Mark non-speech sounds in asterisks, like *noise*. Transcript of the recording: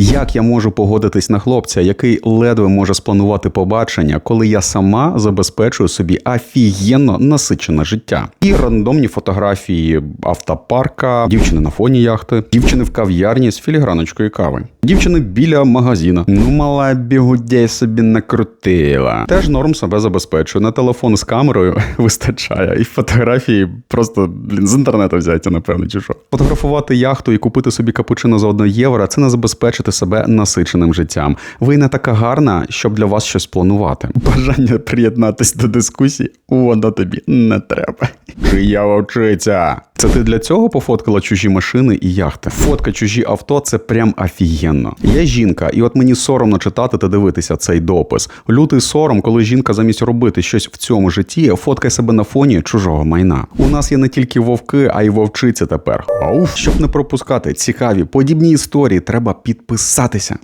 Як я можу погодитись на хлопця, який ледве може спланувати побачення, коли я сама забезпечую собі офігенно насичене життя? І рандомні фотографії автопарка, дівчини на фоні яхти, дівчини в кав'ярні з філіграночкою кави, дівчини біля магазина. Ну, мала бігудей собі накрутила. Теж норм себе забезпечую. На телефон з камерою *laughs* вистачає, і фотографії просто блін, з інтернету взяті, напевно, чи що. Фотографувати яхту і купити собі капучино за 1 євро це не забезпечити себе насиченим життям. Ви не така гарна, щоб для вас щось планувати. Бажання приєднатись до дискусії, воно тобі не треба. Я вовчиця? Це ти для цього пофоткала чужі машини і яхти? Фотка чужі авто це прям офігенно. Я жінка, і от мені соромно читати та дивитися цей допис. Лютий сором, коли жінка замість робити щось в цьому житті, фоткає себе на фоні чужого майна. У нас є не тільки вовки, а й вовчиці тепер. Ауф, щоб не пропускати цікаві подібні історії, треба підписатися.